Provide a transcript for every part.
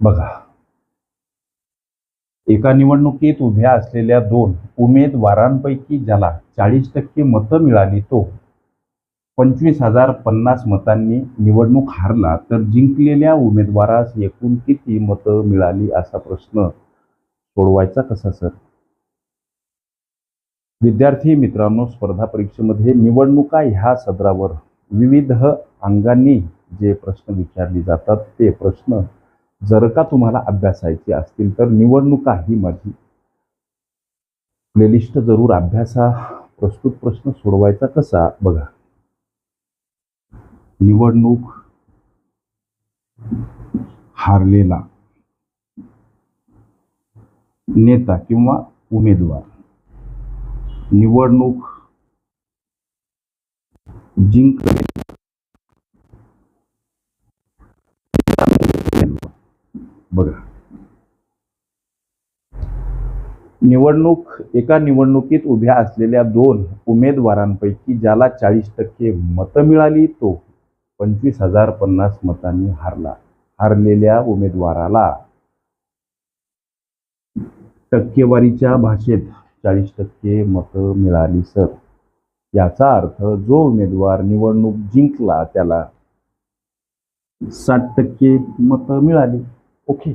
बघा. एका निवडणुकीत उभ्या असलेल्या दोन उमेदवारांपैकी ज्याला चाळीस टक्के मतं मिळाली तो पंचवीस हजार पन्नास मतांनी निवडणूक हारला तर जिंकलेल्या उमेदवारास एकूण किती मतं मिळाली असा प्रश्न सोडवायचा कसा सर? विद्यार्थी मित्रांनो स्पर्धा परीक्षेमध्ये निवडणुका ह्या सदरावर विविध अंगांनी जे प्रश्न विचारले जातात ते प्रश्न जर का तुम्हाला अभ्यासायची असतील तर निवडणुका ही माझी. प्लेलिस्ट जरूर अभ्यासा प्रस्तुत प्रश्न सोडवायचा कसा बघा. निवडणूक हारलेला नेता किंवा उमेदवार. निवडणूक जिंकले बघा. निवडणूक एका निवडणुकीत उभ्या असलेल्या दोन उमेदवारांपैकी ज्याला चाळीस टक्के मतं मिळाली तो पंचवीस हजार पन्नास मतांनी हारला. हारलेल्या उमेदवाराला टक्केवारीच्या भाषेत चाळीस टक्के मतं मिळाली सर. याचा अर्थ जो उमेदवार निवडणूक जिंकला त्याला साठ टक्के मतं मिळाली. ओके.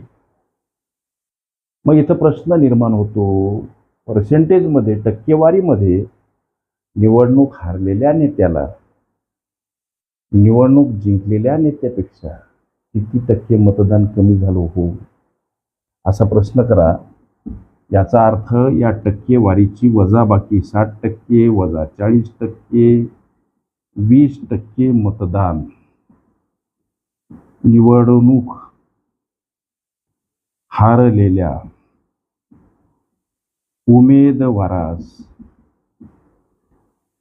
मग इथं प्रश्न निर्माण होतो. पर्सेंटेजमध्ये टक्केवारीमध्ये निवडणूक हारलेल्या नेत्याला निवडणूक जिंकलेल्या नेत्यापेक्षा किती टक्के मतदान कमी झालं हो? असा प्रश्न करा. याचा अर्थ या टक्केवारीची वजाबाकी साठ टक्के वजा चाळीस टक्के वीस टक्के मतदान निवडणूक हारलेल्या उमेदवारास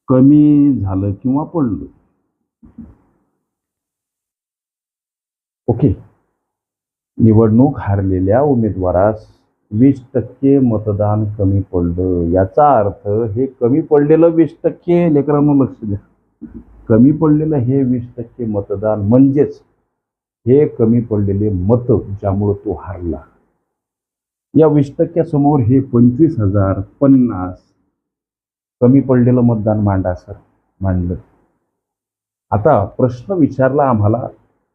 कमी झालं किंवा पडलं? ओके. निवडणूक हारलेल्या उमेदवारास वीस टक्के मतदान कमी पडलं. याचा अर्थ हे कमी पडलेलं वीस टक्के लेकरांना लक्ष द्या. कमी पडलेलं हे वीस टक्के मतदान म्हणजेच हे कमी पडलेले मत ज्यामुळं तो हारला. या वीस टक्क्यासमोर हे पंचवीस हजार पन्नास कमी पडलेलं मतदान मांडा सर मांडलं. आता प्रश्न विचारला आम्हाला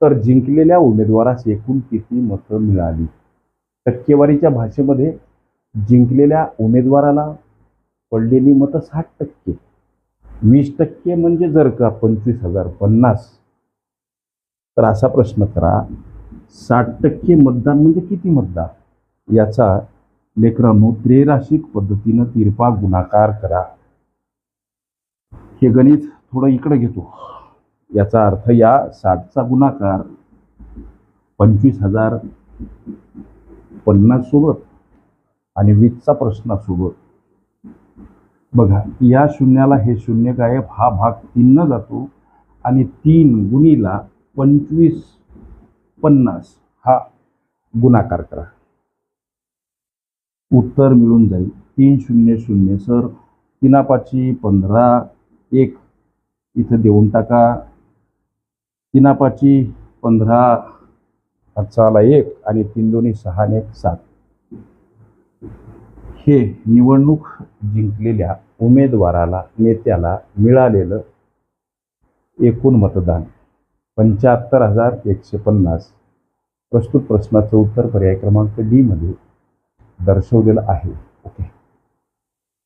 तर जिंकलेल्या उमेदवारास एकूण किती मतं मिळाली? टक्केवारीच्या भाषेमध्ये जिंकलेल्या उमेदवाराला पडलेली मतं साठ टक्के. वीस टक्के म्हणजे जर का पंचवीस हजार पन्नास तर असा प्रश्न करा साठ टक्के मतदान म्हणजे किती मतदान? याचा लेकरांनो त्रेराशिक पद्धतीनं तिरपा गुणाकार करा. हे गणित थोडं इकडे घेतो. याचा अर्थ या साठचा गुणाकार पंचवीस हजार पन्नास सोबत आणि वीसचा प्रश्नासोबत बघा या शून्याला हे शून्य गायब हा भाग तीननं जातो आणि तीन गुणीला पंचवीस पन्नास हा गुणाकार करा. उत्तर मिळून जाईल. तीन शून्य शून्य. सर तिनापाची पंधरा एक. इथं देऊन टाका. तिनापाची पंधरा हातचाला एक आणि तीन दोन्ही सहा एक सात. हे निवडणूक जिंकलेल्या उमेदवाराला नेत्याला मिळालेलं एकूण मतदान पंच्याहत्तर हजार एकशे पन्नास. प्रस्तुत प्रश्नाचं उत्तर पर्याय क्रमांक डीमध्ये दर्शवलेलं आहे. ओके